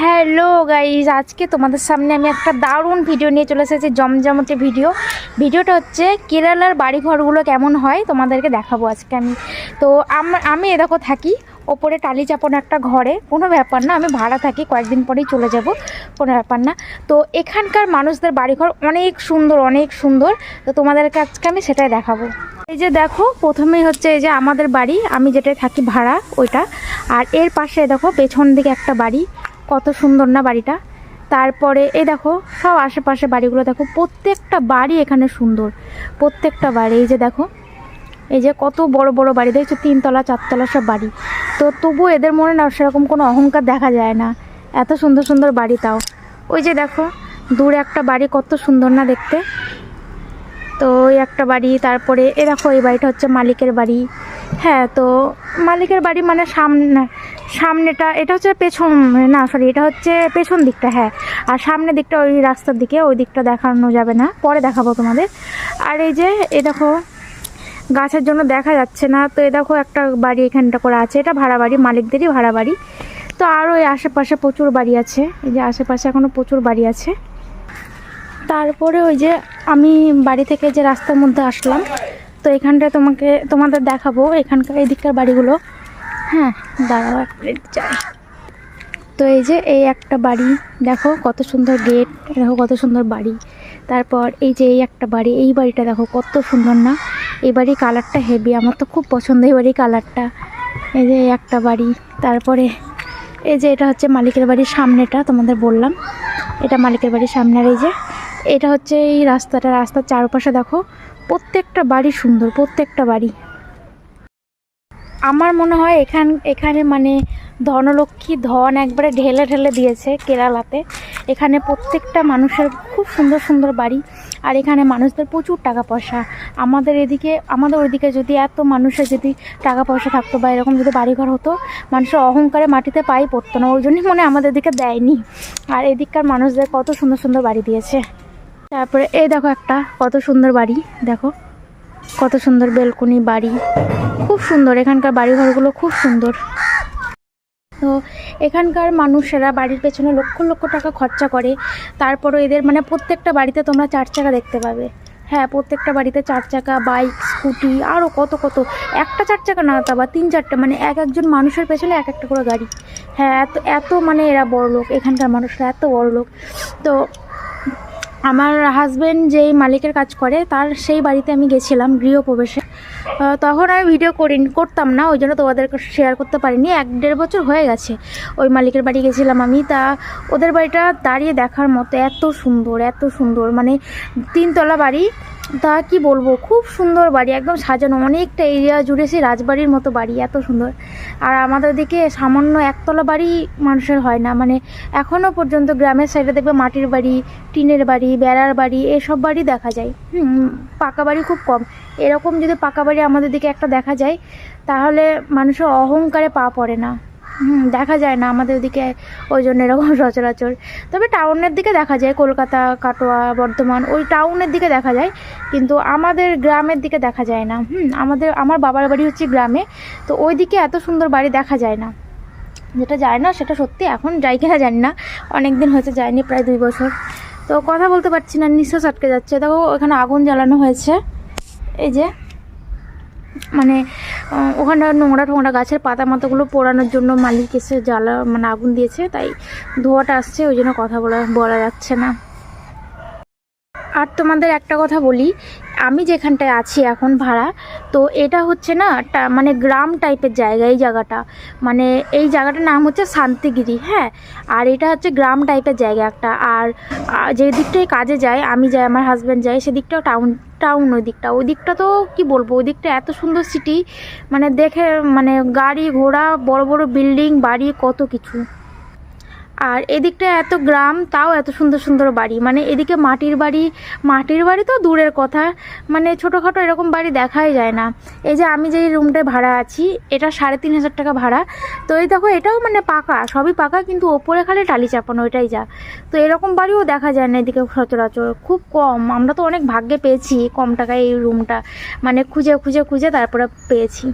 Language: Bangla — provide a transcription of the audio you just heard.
হ্যালো গাইজ আজকে তোমাদের সামনে আমি একটা দারুণ ভিডিও নিয়ে চলে এসেছি, জমজমটে ভিডিও ভিডিওটা হচ্ছে কেরালার বাড়িঘরগুলো কেমন হয় তোমাদেরকে দেখাবো আজকে আমি। তো আম- আমি এ দেখো থাকি, ওপরে টালি চাপানো একটা ঘরে, কোনো ব্যাপার না, আমি ভাড়া থাকি, কয়েকদিন পরেই চলে যাব, কোনো ব্যাপার না। তো এখানকার মানুষদের বাড়িঘর অনেক সুন্দর অনেক সুন্দর, তো তোমাদেরকে আজকে আমি সেটাই দেখাবো। এই যে দেখো, প্রথমেই হচ্ছে এই যে আমাদের বাড়ি, আমি যেটায় থাকি ভাড়া, ওইটা। আর এর পাশে দেখো, পেছন দিকে একটা বাড়ি কত সুন্দর না বাড়িটা? তারপরে, এই দেখো, সব আশেপাশে বাড়িগুলো দেখো, প্রত্যেকটা বাড়ি এখানে সুন্দর। প্রত্যেকটা বাড়ি, এই যে দেখো, এই যে কত বড় বড় বাড়ি, দেখছ, তিনতলা, চারতলা সব বাড়ি। তো তবু এদের মনে না, সেরকম কোনো অহংকার দেখা যায় না। এত সুন্দর সুন্দর বাড়ি তাও। ওই যে দেখো, দূরে একটা বাড়ি, কত সুন্দর না দেখতে। তো ওই একটা বাড়ি, তারপরে এ দেখো, এই বাড়িটা হচ্ছে মালিকের বাড়ি। হ্যাঁ তো মালিকের বাড়ি মানে সামনে সামনেটা, এটা হচ্ছে পেছন, না সরি এটা হচ্ছে পেছন দিকটা হ্যাঁ। আর সামনের দিকটা ওই রাস্তার দিকে, ওই দিকটা দেখানো যাবে না। পরে দেখাবো তোমাদের। আর এই যে, এ দেখো, গাছের জন্য দেখা যাচ্ছে না। তো এ দেখো, একটা বাড়ি এখানটা করে আছে। এটা ভাড়া বাড়ি, মালিকদেরই ভাড়া বাড়ি। তো আরও এই আশেপাশে প্রচুর বাড়ি আছে। এই যে আশেপাশে এখনও প্রচুর বাড়ি আছে। তারপরে ওই যে, আমি বাড়ি থেকে যে রাস্তার মধ্যে আসলাম, তো এখানটায় তোমাকে, তোমাদের দেখাবো। এখানকার এই বাড়িগুলো। হ্যাঁ দাঁড়াও এক মিনিট যাই। তো এই যে এই একটা বাড়ি, দেখো কত সুন্দর গেট দেখো কত সুন্দর বাড়ি। তারপর এই যে এই একটা বাড়ি, এই বাড়িটা দেখো কত সুন্দর না? এই বাড়ির কালারটা হেভি আমার তো খুব পছন্দ এই বাড়ির কালারটা এই যে এই একটা বাড়ি, তারপরে এই যে এটা হচ্ছে মালিকের বাড়ির সামনেটা, তোমাদের বললাম। এটা মালিকের বাড়ির সামনের এই যে, এটা হচ্ছে এই রাস্তাটা, রাস্তার চারপাশে দেখো প্রত্যেকটা বাড়ি সুন্দর, প্রত্যেকটা বাড়ি। আমার মনে হয় এখান, এখানে মানে ধনলক্ষ্মী ধন একবারে ঢেলে ঢেলে দিয়েছে কেরালাতে। এখানে প্রত্যেকটা মানুষের খুব সুন্দর সুন্দর বাড়ি, আর এখানে মানুষদের প্রচুর টাকা পয়সা। আমাদের এদিকে, আমাদের ওইদিকে যদি এত মানুষের যদি টাকা পয়সা থাকতো বা এরকম যদি বাড়িঘর হতো, মানুষের অহংকারে মাটিতে পাই পড়তো না, ওই জন্যই মনে আমাদের দিকে দেয়নি। আর এদিককার মানুষদের কত সুন্দর সুন্দর বাড়ি দিয়েছে। তারপরে, এই দেখো একটা, কত সুন্দর বাড়ি, দেখো। কত সুন্দর বেলকনি বাড়ি। খুব সুন্দর, এখানকার বাড়িঘরগুলো খুব সুন্দর। তো এখানকার মানুষেরা বাড়ির পেছনে লক্ষ লক্ষ টাকা খরচা করে। তারপরও এদের মানে প্রত্যেকটা বাড়িতে তোমরা চার চাকা দেখতে পাবে। হ্যাঁ প্রত্যেকটা বাড়িতে চার চাকা, বাইক, স্কুটি আরও কত কত। একটা চার চাকা না তা বা তিন চারটা মানে এক একজন মানুষের পেছনে এক একটা করে গাড়ি। হ্যাঁ এত এত মানে এরা বড় লোক এখানকার মানুষরা এত বড় লোক তো আমার হাজব্যান্ড যেই মালিকের কাজ করে, তার সেই বাড়িতে আমি গেছিলাম গৃহপ্রবেশে। তখন আমি ভিডিও করি করতাম না, ওই জন্য তোমাদের শেয়ার করতে পারিনি। এক দেড় বছর হয়ে গেছে ওই মালিকের বাড়ি গেছিলাম আমি। তা ওদের বাড়িটা দাঁড়িয়ে দেখার মতো এত সুন্দর এত সুন্দর। মানে তিনতলা বাড়ি তা কি বলব? খুব সুন্দর বাড়ি, একদম সাজানো। অনেকটা এরিয়া জুড়ে সেই রাজবাড়ির মতো বাড়ি, এত সুন্দর। আর আমাদের দিকে সামান্য একতলা বাড়ি মানুষের হয় না। মানে এখনও পর্যন্ত গ্রামের সাইডে দেখবে মাটির বাড়ি, টিনের বাড়ি, বেড়ার বাড়ি, এসব বাড়ি দেখা যায়। হুম, পাকা বাড়ি খুব কম। এরকম যদি পাকা বাড়ি আমাদের দিকে একটা দেখা যায়, তাহলে মানুষের অহংকারে পা পড়ে না। দেখা যায় না, আমাদের দিকে ওই জন্য এরকম সচরাচর। তবে টাউনের দিকে দেখা যায়, কলকাতা, কাটোয়া, বর্ধমান, ওই টাউনের দিকে দেখা যায়, কিন্তু আমাদের গ্রামের দিকে দেখা যায় না। হুম, আমাদের, আমার বাবার বাড়ি হচ্ছে গ্রামে, তো ওই দিকে এত সুন্দর বাড়ি দেখা যায় না। যেটা যায় না, সেটা সত্যি এখন যাই কিনা জানি না অনেক দিন হয়েছে যায়নি, প্রায় দুই বছর। তো কথা বলতে পারছি না, নিঃশ্বাস আটকে যাচ্ছে। দেখো ওখানে আগুন জ্বালানো হয়েছে। এই যে মানে ওখানে নোংরা টোংরা গাছের পাতা মাতাগুলো পোড়ানোর জন্য মালিক এসে জ্বালা মানে আগুন দিয়েছে, তাই ধোঁয়াটা আসছে, ওই জন্য কথা বলা বলা যাচ্ছে না। আর তোমাদের একটা কথা বলি, আমি যেখানটায় আছি এখন ভাড়া, তো এটা হচ্ছে না মানে গ্রাম টাইপের জায়গা এই জায়গাটা। মানে এই জায়গাটার নাম হচ্ছে শান্তিগিরি হ্যাঁ? আর এটা হচ্ছে গ্রাম টাইপের জায়গা একটা। আর যে দিকটায় কাজে যায়, আমি যাই, আমার হাজব্যান্ড যাই, সেদিকটাও টাউন টাউন ওই দিকটা। ওই দিকটা তো কি বলব, ওই দিকটা এত সুন্দর সিটি মানে দেখে মানে গাড়ি ঘোড়া, বড় বড় বিল্ডিং বাড়ি, কত কিছু। আর এদিকটা এত গ্রাম, তাও এত সুন্দর সুন্দর বাড়ি। মানে এদিকে মাটির বাড়ি মাটির বাড়ি তো দূরের কথা। মানে ছোটোখাটো এরকম বাড়ি দেখাই যায় না। এই যে আমি যেই রুমটায় ভাড়া আছি, এটা সাড়ে তিন হাজার টাকা ভাড়া। তো এই দেখো, এটাও মানে পাকা, সবই পাকা, কিন্তু ওপরে খালি টালি চাপানো এটাই যা। তো এরকম বাড়িও দেখা যায় না এদিকে সচরাচর। খুব কম, আমরা তো অনেক ভাগ্যে পেয়েছি কম টাকায় এই রুমটা মানে খুঁজে খুঁজে খুঁজে তারপরে পেয়েছি।